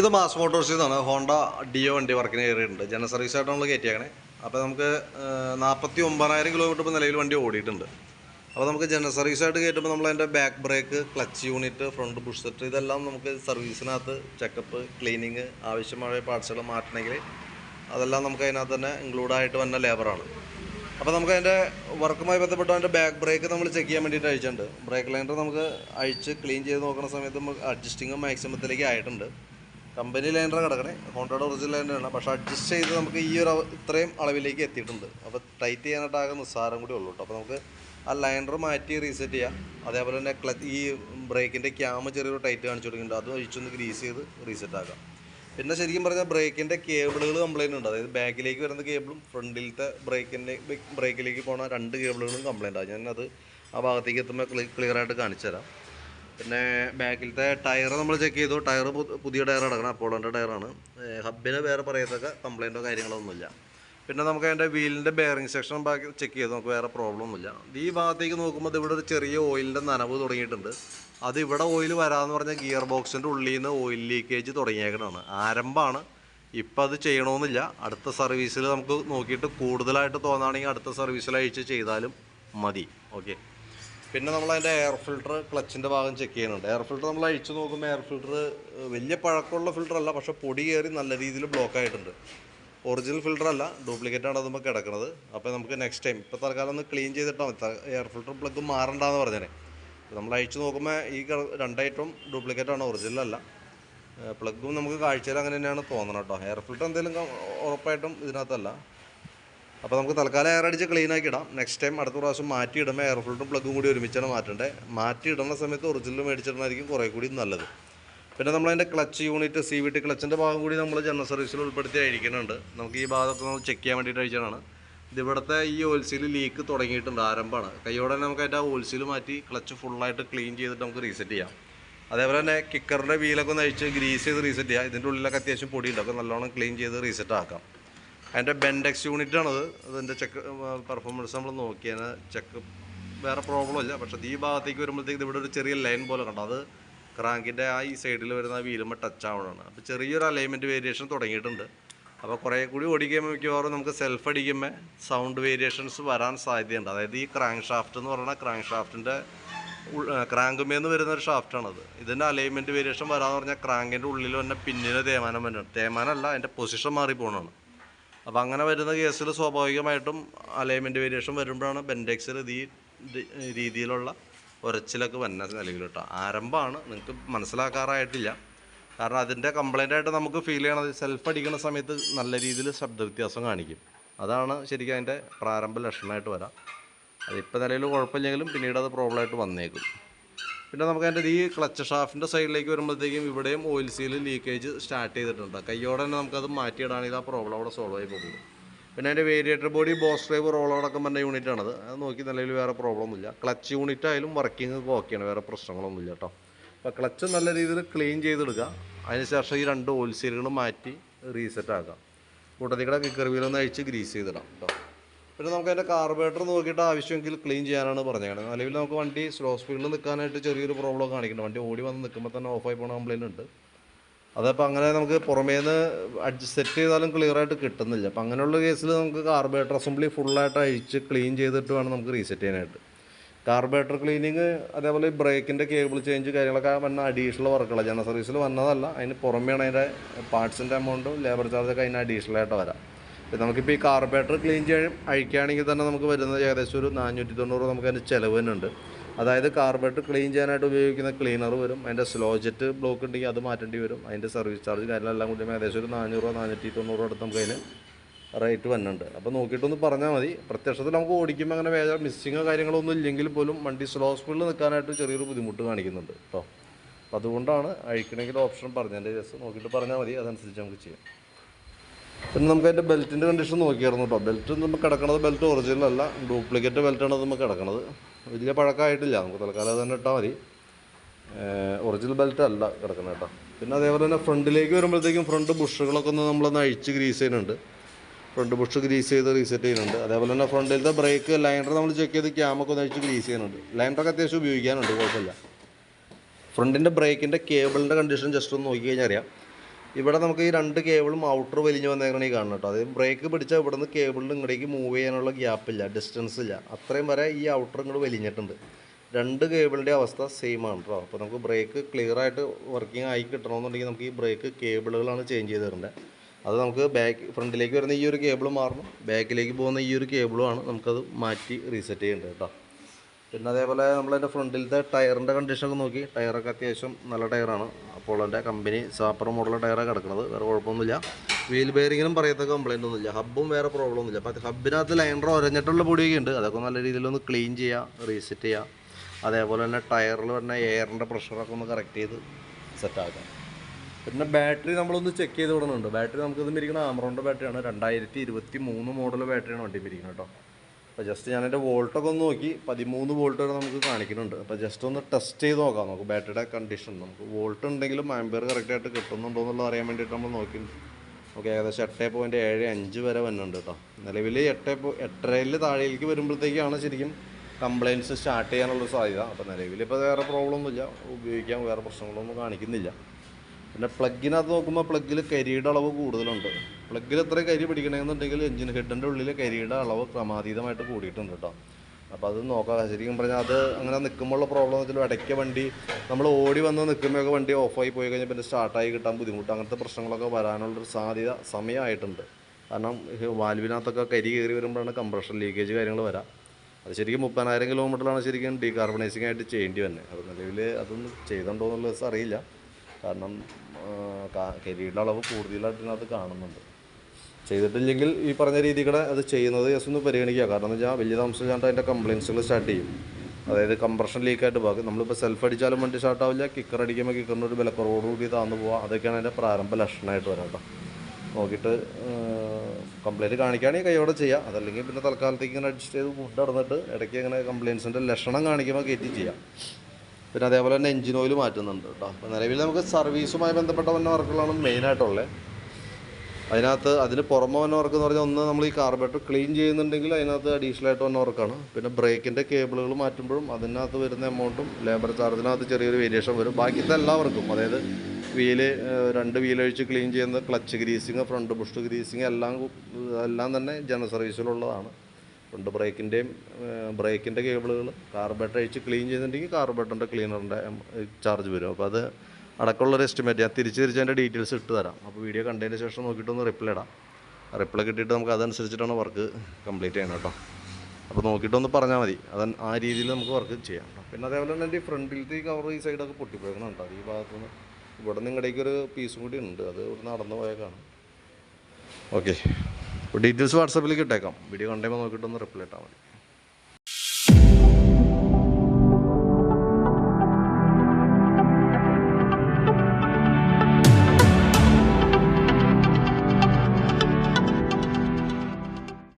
ഇത് മാസ് മോട്ടോഴ്സിൽ നിന്നാണ് Honda deo വണ്ടി വർക്കിന് കയറിയിട്ടുണ്ട്. ജനറൽ സർവീസ് ആയിട്ടാണ് നമ്മൾ കയറ്റിയാക്കണേ അപ്പോൾ നമുക്ക് നാൽപ്പത്തി ഒമ്പതിനായിരം കിലോമീറ്റർ ഇപ്പോൾ നിലവിൽ വണ്ടി ഓടിയിട്ടുണ്ട്. അപ്പോൾ നമുക്ക് ജനറൽ സർവീസ് ആയിട്ട് കയറ്റുമ്പോൾ നമ്മൾ അതിന്റെ back brake clutch unit front push set ഇതെല്ലാം നമുക്ക് സർവീസിനകത്ത് ചെക്കപ്പ് ക്ലീനിങ് ആവശ്യമായ പാർട്സുകൾ മാറ്റണമെങ്കിൽ അതെല്ലാം നമുക്ക് അതിനകത്ത് തന്നെ ഇൻക്ലൂഡ് ആയിട്ട് വന്ന ലേബറാണ് അപ്പോൾ നമുക്ക് അതിന്റെ വർക്കുമായി ബന്ധപ്പെട്ട് അതിന്റെ ബാക്ക് ബ്രേക്ക് നമ്മൾ ചെക്ക് ചെയ്യാൻ വേണ്ടിയിട്ട് അയച്ചിട്ടുണ്ട്. ബ്രേക്ക് ലൈനർ നമുക്ക് അഴിച്ച് ക്ലീൻ ചെയ്ത് നോക്കുന്ന സമയത്ത് നമുക്ക് അഡ്ജസ്റ്റിങ് മാക്സിമത്തിലേക്ക് ആയിട്ടുണ്ട്. കമ്പനി ലൈനർ കിടക്കണേ. ഹോണ്ടയുടെ ഒറിജിനൽ ലൈനറാണ് പക്ഷേ അഡ്ജസ്റ്റ് ചെയ്ത് നമുക്ക് ഈ ഒരു ഇത്രയും അളവിലേക്ക് എത്തിയിട്ടുണ്ട്. അപ്പോൾ ടൈറ്റ് ചെയ്യാനായിട്ട് ആകെ നിസ്സാരം കൂടി ഉള്ളൂ കേട്ടോ അപ്പോൾ നമുക്ക് ആ ലൈനർ മാറ്റി റീസെറ്റ് ചെയ്യാം. അതേപോലെ തന്നെ ക്ലച്ച് ഈ ബ്രേക്കിന്റെ ക്യാമ് ചെറിയൊരു ടൈറ്റ് കാണിച്ചു കൊടുക്കുന്നുണ്ട്. അത് അഴിച്ചൊന്ന് ഗ്രീസ് ചെയ്ത് റീസെറ്റ് ആക്കാം. പിന്നെ ശരിക്കും പറഞ്ഞാൽ ബ്രേക്കിന്റെ കേബിളുകൾ കംപ്ലൈന്റ് ഉണ്ട്. അതായത് ബാക്കിലേക്ക് വരുന്ന കേബിളും ഫ്രണ്ടിലത്തെ ബ്രേക്കിന്റെ ബ്രേക്കിലേക്ക് പോണ രണ്ട് കേബിളുകളും കംപ്ലൈന്റ് ആണ് ഞാനത് ആ ഭാഗത്തേക്ക് എത്തുമ്പോൾ ക്ലിയർ ആയിട്ട് കാണിച്ചു തരാം. പിന്നെ ബാക്കിലത്തെ ടയർ നമ്മൾ ചെക്ക് ചെയ്തു. ടയർ പുതിയ ടയർ അടക്കണം അപ്പോളോന്റെ ടയറാണ്. ഹബിന് വേറെ പറയത്തക്ക കംപ്ലൈന്റോ കാര്യങ്ങളോ ഒന്നുമില്ല പിന്നെ നമുക്ക് അതിന്റെ വീലിന്റെ ബെയറിംഗ് സെക്ഷൻ ബാക്കി ചെക്ക് ചെയ്ത്. നമുക്ക് വേറെ പ്രോബ്ലം ഒന്നുമില്ല. ഈ ഭാഗത്തേക്ക് നോക്കുമ്പോൾ ഇവിടെ ഒരു ചെറിയ ഓയിലിന്റെ നനവ് തുടങ്ങിയിട്ടുണ്ട്. അത് ഇവിടെ ഓയിൽ വരാമെന്ന് പറഞ്ഞാൽ ഗിയർ ബോക്സിന്റെ ഉള്ളിൽ നിന്ന് ഓയിൽ ലീക്കേജ് തുടങ്ങിയേക്കണമാണ് ആരംഭമാണ്. ഇപ്പം അത് ചെയ്യണമെന്നില്ല അടുത്ത സർവീസിൽ നമുക്ക് നോക്കിയിട്ട് കൂടുതലായിട്ട് തോന്നുകയാണെങ്കിൽ അടുത്ത സർവീസിൽ അയച്ച് ചെയ്താലും മതി. ഓക്കെ പിന്നെ നമ്മൾ അതിന്റെ എയർ ഫിൽട്ടർ ക്ലച്ചിന്റെ ഭാഗം ചെക്ക് ചെയ്യുന്നുണ്ട്. എയർ ഫിൽട്ടർ നമ്മൾ അഴിച്ചു നോക്കുമ്പോൾ എയർ ഫിൽട്ടർ വലിയ പഴക്കമുള്ള ഫിൽട്ടർ അല്ല പക്ഷേ പൊടി കയറി നല്ല രീതിയിൽ ബ്ലോക്ക് ആയിട്ടുണ്ട്. ഒറിജിനൽ ഫിൽട്ടർ അല്ല ഡ്യൂപ്ലിക്കേറ്റ് ആണ് അതുമ്പോൾ കിടക്കുന്നത് അപ്പോൾ നമുക്ക് നെക്സ്റ്റ് ടൈം ഇപ്പോൾ തൽക്കാലം ഒന്ന് ക്ലീൻ ചെയ്തിട്ടാൽ മതി. എയർ ഫിൽട്ടർ പ്ലഗ് മാറണ്ടെന്ന് പറഞ്ഞേ നമ്മൾ അഴിച്ചു നോക്കുമ്പോൾ ഈ രണ്ടായിട്ടും ഡ്യൂപ്ലിക്കേറ്റ് ആണ് ഒറിജിനൽ അല്ല. പ്ലഗും നമുക്ക് കാഴ്ചയിൽ അങ്ങനെ തന്നെയാണ് തോന്നണം കേട്ടോ. എയർ ഫിൽട്ടർ എന്തെങ്കിലും ഉറപ്പായിട്ടും ഇതിനകത്തല്ല. അപ്പോൾ നമുക്ക് തൽക്കാലം എയർ അടിച്ച് ക്ലീൻ ആക്കി ഇടാം. നെക്സ്റ്റ് ടൈം അടുത്ത പ്രാവശ്യം മാറ്റി ഇടുമ്പോൾ എയർ ഫിൽറ്ററും പ്ലഗും കൂടി ഒരുമിച്ചാണ് മാറ്റേണ്ടത് മാറ്റി ഇടുന്ന സമയത്ത് ഒറിജിനൽ മേടിച്ചിടുന്നതായിരിക്കും കുറേ കൂടി നല്ലത്. പിന്നെ നമ്മളതിന്റെ clutch unit C V T ക്ലച്ചിന്റെ ഭാഗം കൂടി നമ്മൾ ജനറൽ സർവീസിൽ ഉൾപ്പെടുത്തി അഴിക്കുന്നുണ്ട് നമുക്ക് ഈ ഭാഗത്തൊക്കെ നമ്മൾ ചെക്ക് ചെയ്യാൻ വേണ്ടിയിട്ട് അഴിച്ചതാണ് ഇത് ഇവിടുത്തെ ഈ ഓൽസീൽ ലീക്ക് തുടങ്ങിയിട്ടുണ്ട് ആരംഭമാണ്. കൈയോടെ തന്നെ നമുക്ക് അതിന്റെ ആ ഓയിൽസീൽ മാറ്റി ക്ലച്ച് ഫുള്ളായിട്ട് ക്ലീൻ ചെയ്തിട്ട് നമുക്ക് റീസെറ്റ് ചെയ്യാം. അതേപോലെ തന്നെ കിക്കറിന്റെ വീലൊക്കെ ഒന്ന് അഴിച്ച് ഗ്രീസ് ചെയ്ത് റീസെറ്റ് ചെയ്യാം. ഇതിന്റെ ഉള്ളിലൊക്കെ അത്യാവശ്യം പൊടിയുണ്ട്. അപ്പോൾ നല്ലോണം ക്ലീൻ ചെയ്ത് റീസെറ്റ് ആക്കാം. അതിന്റെ ബെൻഡെക്സ് യൂണിറ്റ് ആണത്. അതിന്റെ ചെക്ക് പെർഫോമൻസ് നമ്മൾ നോക്കിയാൽ ചെക്ക് വേറെ പ്രോബ്ലം ഇല്ല പക്ഷേ ഈ ഭാഗത്തേക്ക് വരുമ്പോഴത്തേക്ക് ഇവിടെ ഒരു ചെറിയ ലൈൻ പോലെ കണ്ടു? അത് ക്രാങ്കിന്റെ ആ ഈ സൈഡിൽ വരുന്ന വീലുമ്പോൾ ടച്ച് ആവണമാണ് അപ്പോൾ ചെറിയൊരു അലൈൻമെന്റ് വേരിയേഷൻ തുടങ്ങിയിട്ടുണ്ട്. അപ്പോൾ കുറേ കൂടി ഓടിക്കുമ്പോൾ മിക്കവാറും നമുക്ക് സെൽഫ് അടിക്കുമ്പോൾ സൗണ്ട് വേരിയേഷൻസ് വരാൻ സാധ്യതയുണ്ട്. അതായത് ഈ ക്രാങ്ക് ഷാഫ്റ്റ് എന്ന് പറയുന്ന ക്രാങ്ക് ഷാഫ്റ്റിന്റെ ക്രാങ്കുമേന്ന് വരുന്ന ഒരു ഷാഫ്റ്റാണത് ഇതിന്റെ അലൈൻമെന്റ് വേരിയേഷൻ വരാമെന്ന് പറഞ്ഞാൽ ക്രാങ്കിന്റെ ഉള്ളിൽ തന്നെ പിന്നിന് തേമാനം വരുന്നുണ്ട് തേമാനമല്ല അതിന്റെ പൊസിഷൻ മാറി പോകണമാണ് അപ്പോൾ അങ്ങനെ വരുന്ന കേസിൽ സ്വാഭാവികമായിട്ടും അലൈൻമെന്റ് വേരിയേഷൻ വരുമ്പോഴാണ് ബെൻഡെക്സിൽ ഈ രീതിയിലുള്ള ഉരച്ചിലൊക്കെ വന്ന നിലവിൽ കേട്ടോ. ആരംഭമാണ്. നിങ്ങൾക്ക് മനസ്സിലാക്കാറായിട്ടില്ല. കാരണം അതിന്റെ കംപ്ലൈന്റ് ആയിട്ട് നമുക്ക് ഫീൽ ചെയ്യണത് സെൽഫ് അടിക്കുന്ന സമയത്ത് നല്ല രീതിയിൽ ശബ്ദ വ്യത്യാസം കാണിക്കും. അതാണ് ശരിക്കും അതിന്റെ പ്രാരംഭ ലക്ഷണമായിട്ട് വരാം. അതിപ്പോൾ നിലയിൽ കുഴപ്പമില്ലെങ്കിലും പിന്നീട് അത് പ്രോബ്ലമായിട്ട് വന്നേക്കും. പിന്നെ നമുക്ക് അതിന്റെ ഈ ക്ലച്ച് ഷാഫിന്റെ സൈഡിലേക്ക് വരുമ്പോഴത്തേക്കും ഇവിടെയും ഓയിൽ സീൽ ലീക്കേജ് സ്റ്റാർട്ട് ചെയ്തിട്ടുണ്ട്. കയ്യോടെ തന്നെ നമുക്കത് മാറ്റിയിടാണെങ്കിൽ ആ പ്രോബ്ലം അവിടെ സോൾവ് ആയി പോകും പിന്നെ അതിന്റെ വേരിയേറ്റർ ബോഡി ബോസ് ഡ്രൈവ് റോളോടൊക്കെ പറഞ്ഞ യൂണിറ്റ് ആണത്. അത് നോക്കി നിലയിൽ വേറെ പ്രോബ്ലം ഒന്നുമില്ല. ക്ലച്ച് യൂണിറ്റ് ആയാലും വർക്കിംഗ് ഓക്കെയാണ് വേറെ പ്രശ്നങ്ങളൊന്നുമില്ല കേട്ടോ. അപ്പോൾ ക്ലച്ച് നല്ല രീതിയിൽ ക്ലീൻ ചെയ്തെടുക്കുക. അതിനുശേഷം ഈ രണ്ട് ഓയിൽ സീലുകൾ മാറ്റി റീസെറ്റ് ആക്കാം കൂട്ടത്തിൽ കൂടെ കിക്കർ വീലൊന്ന് അഴിച്ച് ഗ്രീസ് ചെയ്തിടാം കേട്ടോ. പിന്നെ നമുക്ക് അതിന്റെ കാർബറേറ്റർ നോക്കിയിട്ട് ആവശ്യമെങ്കിൽ ക്ലീൻ ചെയ്യാനാണ് പറഞ്ഞത് അല്ലെങ്കിൽ നമുക്ക് വണ്ടി സ്ലോ സ്പീഡിൽ നിൽക്കാനായിട്ട് ചെറിയൊരു പ്രോബ്ലം കാണിക്കുന്നുണ്ട്. വണ്ടി ഓടി വന്ന് നിൽക്കുമ്പോൾ തന്നെ ഓഫായി പോകുന്ന കംപ്ലയിന്റ് ഉണ്ട്. അതപ്പോൾ അങ്ങനെ നമുക്ക് പുറമേ നിന്ന് അഡ്ജസ്റ്റ് സെറ്റ് ചെയ്താലും ക്ലിയർ ആയിട്ട് കിട്ടുന്നില്ല. അപ്പം അങ്ങനെയുള്ള കേസിൽ നമുക്ക് കാർബറേറ്റർ അസംബ്ലി ഫുള്ളായിട്ട് അഴിച്ച് ക്ലീൻ ചെയ്തിട്ട് വേണം നമുക്ക് റീസെറ്റ് ചെയ്യാനായിട്ട്. കാർബറേറ്റർ ക്ലീനിങ് അതേപോലെ ബ്രേക്കിന്റെ കേബിൾ ചേഞ്ച് കാര്യങ്ങളൊക്കെ വന്ന അഡീഷണൽ വർക്കുകളാണ് ജനറൽ സർവീസിൽ വന്നതല്ല. അതിന് പുറമെയാണ് അതിന്റെ പാർട്സിന്റെ എമൗണ്ടും ലേബർ ചാർജൊക്കെ അതിന് അഡീഷണലായിട്ട് വരാം. നമുക്കിപ്പോൾ ഈ കാർബേറ്റർ ക്ലീൻ ചെയ്യാൻ അഴിക്കുകയാണെങ്കിൽ തന്നെ നമുക്ക് വരുന്നത് ഏകദേശം ഒരു നാനൂറ്റി തൊണ്ണൂറ് നമുക്ക് അതിന്റെ ചിലവ് തന്നെ ഉണ്ട് അതായത് കാർബേറ്റർ ക്ലീൻ ചെയ്യാനായിട്ട് ഉപയോഗിക്കുന്ന ക്ലീനർ വരും അതിന്റെ സ്ലോ ജെറ്റ് ബ്ലോക്ക് ഉണ്ടെങ്കിൽ അത് മാറ്റേണ്ടി വരും അതിന്റെ സർവീസ് ചാർജ് കാര്യങ്ങളെല്ലാം കൂടി ഏകദേശം ഒരു നാനൂറ് നാനൂറ്റി തൊണ്ണൂറ് അടുത്ത് നമുക്ക് അതിന് റേറ്റ് വന്നിട്ടുണ്ട് അപ്പോൾ നോക്കിയിട്ടൊന്ന് പറഞ്ഞാൽ മതി. പ്രത്യക്ഷത്തിൽ നമുക്ക് ഓടിക്കുമ്പോൾ അങ്ങനെ വേറെ മിസ്സിങ്ങോ കാര്യങ്ങളോ ഒന്നും ഇല്ലെങ്കിൽ പോലും വണ്ടി സ്ലോ സ്പീഡിൽ നിൽക്കാനായിട്ട് ചെറിയൊരു ബുദ്ധിമുട്ട് കാണിക്കുന്നുണ്ട് കേട്ടോ. അപ്പോൾ അതുകൊണ്ടാണ് അഴിക്കണമെങ്കിൽ ഓപ്ഷൻ പറഞ്ഞതിന്റെ ജസ്റ്റ് നോക്കിയിട്ട് പറഞ്ഞാൽ മതി. അതനുസരിച്ച് നമുക്ക് ചെയ്യാം. പിന്നെ നമുക്ക് അതിന്റെ ബെൽറ്റിന്റെ കണ്ടീഷൻ നോക്കിയായിരുന്നു കേട്ടോ ബെൽറ്റ് നമുക്ക് കിടക്കണത് ബെൽറ്റ് ഒറിജിനൽ അല്ല. ഡ്യൂപ്ലിക്കേറ്റ് ബെൽറ്റാണ് നമുക്ക് കിടക്കണത്. വലിയ പഴക്കമായിട്ടില്ല. നമുക്ക് തൽക്കാലം തന്നെ ഇട്ടാൽ മതി. ഒറിജിനൽ ബെൽറ്റ് അല്ല കിടക്കുന്നത് കേട്ടോ പിന്നെ അതേപോലെ തന്നെ ഫ്രണ്ടിലേക്ക് വരുമ്പോഴത്തേക്കും ഫ്രണ്ട് ബുഷുകളൊക്കെ ഒന്ന് നമ്മളൊന്ന് അഴിച്ച് ഗ്രീസ് ചെയ്യുന്നുണ്ട്. ഫ്രണ്ട് ബുഷ് ഗ്രീസ് ചെയ്ത് റീസെറ്റ് ചെയ്യുന്നുണ്ട്. അതേപോലെ തന്നെ ഫ്രണ്ടിലത്തെ ബ്രേക്ക് ലൈനർ നമ്മൾ ചെക്ക് ചെയ്ത് ക്യാമൊക്കെ ഒന്ന് അഴിച്ച് ഗ്രീസ് ചെയ്യുന്നുണ്ട്. ലൈനറൊക്കെ അത്യാവശ്യം ഉപയോഗിക്കാനുണ്ട് കുഴപ്പമില്ല. ഫ്രണ്ടിന്റെ ബ്രേക്കിന്റെ കേബിളിന്റെ കണ്ടീഷൻ ജസ്റ്റ് ഒന്ന് നോക്കി കഴിഞ്ഞാൽ അറിയാം. ഇവിടെ നമുക്ക് ഈ രണ്ട് കേബിളും ഔട്ടർ വലിഞ്ഞു വന്നേക്കണം ഈ കാണുന്നത് കേട്ടോ. അതായത് ബ്രേക്ക് പിടിച്ചാൽ ഇവിടെ നിന്ന് കേബിളിൽ ഇങ്ങോട്ടേക്ക് മൂവ് ചെയ്യാനുള്ള ഗ്യാപ്പ് ഇല്ല ഡിസ്റ്റൻസ് ഇല്ല. അത്രയും വരെ ഈ ഔട്ടർ ഇങ്ങോട്ട് വലിഞ്ഞിട്ടുണ്ട്. രണ്ട് കേബിളിന്റെ അവസ്ഥ സെയിം ആണ് കേട്ടോ അപ്പോൾ നമുക്ക് ബ്രേക്ക് ക്ലിയർ ആയിട്ട് വർക്കിംഗ് ആയി കിട്ടണമെന്നുണ്ടെങ്കിൽ നമുക്ക് ഈ ബ്രേക്ക് കേബിളുകളാണ് ചേഞ്ച് ചെയ്ത് തരേണ്ടത് അത് നമുക്ക് ബാക്ക് ഫ്രണ്ടിലേക്ക് വരുന്ന ഈ ഒരു കേബിൾ മാറണം. ബാക്കിലേക്ക് പോകുന്ന ഈ ഒരു കേബിളുമാണ് നമുക്കത് മാറ്റി റീസെറ്റ് ചെയ്യേണ്ടത് കേട്ടോ പിന്നെ അതേപോലെ നമ്മളതിന്റെ ഫ്രണ്ടിലത്തെ ടയറിന്റെ കണ്ടീഷനൊക്കെ നോക്കി. ടയറൊക്കെ അത്യാവശ്യം നല്ല ടയറാണ്. അപ്പോൾ എന്റെ കമ്പനി സാപ്പർ മോഡൽ ടയറാണ് കിടക്കുന്നത് വേറെ കുഴപ്പമൊന്നുമില്ല. വീൽ ബെയറിങ്ങിനും പറയത്ത കംപ്ലൈന്റ് ഒന്നുമില്ല. ഹബ്ബും വേറെ പ്രോബ്ലം ഒന്നുമില്ല. അപ്പോൾ ഹബ്ബിനകത്ത് ലൈനർ ഒരഞ്ഞിട്ടുള്ള പൊടിയൊക്കെ ഉണ്ട്. അതൊക്കെ നല്ല രീതിയിലൊന്ന് ക്ലീൻ ചെയ്യുക റീസെറ്റ് ചെയ്യുക അതേപോലെ തന്നെ ടയറിൽ വരുന്ന എയറിന്റെ പ്രഷറൊക്കെ ഒന്ന് കറക്റ്റ് ചെയ്ത് സെറ്റാക്കാം പിന്നെ ബാറ്ററി നമ്മളൊന്ന് ചെക്ക് ചെയ്ത് വിടുന്നുണ്ട് ബാറ്ററി നമുക്ക് ഇതിന് ഇരിക്കുന്ന ആമറോണിന്റെ ബാറ്ററിയാണ് രണ്ടായിരത്തി ഇരുപത്തി മൂന്ന് മോഡൽ ബാറ്ററിയാണ് വണ്ടി ഇരിക്കുന്നത് കേട്ടോ. അപ്പോൾ ജസ്റ്റ് ഞാൻ എന്റെ വോൾട്ടൊക്കെ ഒന്ന് നോക്കി. പതിമൂന്ന് വോൾട്ട് വരെ നമുക്ക് കാണിക്കുന്നുണ്ട്. അപ്പോൾ ജസ്റ്റ് ഒന്ന് ടെസ്റ്റ് ചെയ്ത് നോക്കാം. നമുക്ക് ബാറ്ററിയുടെ കണ്ടീഷൻ നമുക്ക് വോൾട്ട് ഉണ്ടെങ്കിലും ആംബിയർ കറക്റ്റായിട്ട് കിട്ടുന്നുണ്ടോ എന്നുള്ളത് അറിയാൻ വേണ്ടിയിട്ട് നമ്മൾ നോക്കി. നമുക്ക് ഏകദേശം എട്ട് പോയിന്റ് ഏഴ് അഞ്ച് വരെ വരുന്നുണ്ട് കേട്ടോ. നിലവിൽ എട്ട് എട്ടരയിൽ താഴേക്ക് വരുമ്പോഴത്തേക്കാണ് ശരിക്കും കംപ്ലയിൻസ് സ്റ്റാർട്ട് ചെയ്യാനുള്ള സാധ്യത. അപ്പോൾ നിലവിൽ ഇപ്പോൾ വേറെ പ്രോബ്ലം ഒന്നുമില്ല. ഉപയോഗിക്കാൻ വേറെ പ്രശ്നങ്ങളൊന്നും കാണിക്കുന്നില്ല. പിന്നെ പ്ലഗിനകത്ത് നോക്കുമ്പോൾ പ്ലഗിൽ കരിയുടെ അളവ് കൂടുതലുണ്ട്. പ്ലഗിൽ എത്ര കരി പിടിക്കണമെന്നുണ്ടെങ്കിൽ എഞ്ചിൻ ഹെഡിന്റെ ഉള്ളിൽ കരിയുടെ അളവ് ക്രമാതീതമായിട്ട് കൂടിയിട്ടുണ്ട് കേട്ടോ അപ്പോൾ അത് നോക്കാം. ശരിക്കും പറഞ്ഞാൽ അത് അങ്ങനെ നിൽക്കുമ്പോഴുള്ള പ്രോബ്ലം എന്ന് വെച്ചാൽ ഇടയ്ക്ക് വണ്ടി നമ്മൾ ഓടി വന്ന് നിൽക്കുമ്പോഴൊക്കെ വണ്ടി ഓഫായി പോയി കഴിഞ്ഞാൽ പിന്നെ സ്റ്റാർട്ടായി കിട്ടാൻ ബുദ്ധിമുട്ട്. അങ്ങനത്തെ പ്രശ്നങ്ങളൊക്കെ വരാനുള്ളൊരു സാധ്യത സമയമായിട്ടുണ്ട് കാരണം വാൽവിനകത്തൊക്കെ കരി കയറി വരുമ്പോഴാണ് കംപ്രഷൻ ലീക്കേജ് കാര്യങ്ങൾ വരാം. അത് ശരിക്കും മുപ്പതിനായിരം കിലോമീറ്ററിലാണ് ശരിക്കും ഡീകാർബണൈസിങ് ആയിട്ട് ചെയ്യേണ്ടി വന്നത് അത് നിലവിൽ അതൊന്നും ചെയ്തിട്ടുണ്ടോ എന്നുള്ളത് അറിയില്ല. കാരണം കരിയുടെ അളവ് കൂടുതലായിട്ട് ഇതിനകത്ത് കാണുന്നുണ്ട്. ചെയ്തിട്ടില്ലെങ്കിൽ ഈ പറഞ്ഞ രീതികളെ അത് ചെയ്യുന്നത് ജസ്റ്റ് ഒന്ന് പരിഗണിക്കുക. കാരണം എന്ന് വെച്ചാൽ വലിയ താമസം താമസിച്ചാണ്ട് അതിന്റെ കംപ്ലയിൻസുകൾ സ്റ്റാർട്ട് ചെയ്യും. അതായത് കംപ്രഷൻ ലീക്കായിട്ട് ഭാഗം നമ്മളിപ്പോൾ സെൽഫ് അടിച്ചാലും വണ്ടി സ്റ്റാർട്ടാവില്ല കിക്കർ അടിക്കുമ്പോൾ കിക്കറിന്റെ ഒരു വിലക്കുറവോടുകൂടി താന്നു പോവുക അതൊക്കെയാണ് അതിന്റെ പ്രാരംഭ ലക്ഷണമായിട്ട് വരാം കേട്ടോ നോക്കിയിട്ട് കംപ്ലയിന്റ് കാണിക്കുകയാണെങ്കിൽ കൈയോടെ ചെയ്യാം. അതല്ലെങ്കിൽ പിന്നെ തൽക്കാലത്തേക്ക് ഇങ്ങനെ അഡ്ജസ്റ്റ് ചെയ്ത് ഫുഡ് നടന്നിട്ട് ഇടയ്ക്ക് ഇങ്ങനെ കംപ്ലയിൻസിന്റെ ലക്ഷണം കാണിക്കുമ്പോൾ കയറ്റി ചെയ്യാം. പിന്നെ അതേപോലെ തന്നെ എഞ്ചിൻ ഓയിൽ മാറ്റുന്നുണ്ട് കേട്ടോ. അപ്പോൾ നിലവിൽ നമുക്ക് സർവീസുമായി ബന്ധപ്പെട്ട വന്ന വർക്കുകളാണ് മെയിനായിട്ടുള്ളത് അതിനകത്ത് അതിന് പുറമെ വന്ന വർക്ക് എന്ന് പറഞ്ഞാൽ ഒന്ന് നമ്മൾ ഈ കാർബറേറ്റർ ക്ലീൻ ചെയ്യുന്നുണ്ടെങ്കിൽ അതിനകത്ത് അഡീഷണൽ ആയിട്ട് വന്ന വർക്കാണ് പിന്നെ ബ്രേക്കിന്റെ കേബിളുകൾ മാറ്റുമ്പോഴും അതിനകത്ത് വരുന്ന എമൗണ്ടും ലേബർ ചാർജിനകത്ത് ചെറിയൊരു വേരിയേഷൻ വരും. ബാക്കി എല്ലാ വർക്കും അതായത് വീൽ രണ്ട് വീലഴിച്ച് ക്ലീൻ ചെയ്യുന്ന clutch greasing front bush greasing എല്ലാം എല്ലാം തന്നെ ജനറൽ സർവീസിലുള്ളതാണ് ഫ്രണ്ട് ബ്രേക്കിന്റെയും ബ്രേക്കിന്റെ കേബിളുകൾ കാർബറേറ്റർ അഴിച്ച് ക്ലീൻ ചെയ്തിട്ടുണ്ടെങ്കിൽ കാർബറേറ്ററിന്റെ ക്ലീനറിന്റെ ചാർജ് വരും. അപ്പോൾ അത് അടക്കമുള്ളൊരു എസ്റ്റിമേറ്റ് ഞാൻ തിരിച്ച് തിരിച്ച് അതിന്റെ ഡീറ്റെയിൽസ് ഇട്ട് തരാം. അപ്പോൾ വീഡിയോ കണ്ടതിന് ശേഷം നോക്കിയിട്ടൊന്ന് റിപ്ലൈ ഇടാം. റിപ്ലൈ കിട്ടിയിട്ട് നമുക്ക് അതനുസരിച്ചിട്ടാണ് വർക്ക് കംപ്ലീറ്റ് ചെയ്യണം കേട്ടോ. അപ്പോൾ നോക്കിയിട്ടൊന്ന് പറഞ്ഞാൽ മതി. അത് ആ രീതിയിൽ നമുക്ക് വർക്ക് ചെയ്യാം പിന്നെ അതേപോലെ തന്നെ എന്റെ ഫ്രണ്ടിലത്തെ ഈ കവർ ഈ സൈഡൊക്കെ പൊട്ടിപ്പോയണുണ്ടോ ഈ ഭാഗത്തുനിന്ന് ഇവിടെ നിന്ന് ഇടയ്ക്ക് ഒരു പീസും കൂടി ഉണ്ട്. അത് ഇവിടെ നടന്നു പോയേക്കാണ്. ഓക്കെ ഡീറ്റെയിൽസ് വാട്സാപ്പിലേക്ക് ഇട്ടേക്കാം. വീഡിയോ കണ്ടുമ്പോൾ നോക്കിയിട്ടൊന്ന് റിപ്ലൈ ഇട്ടാൽ മതി.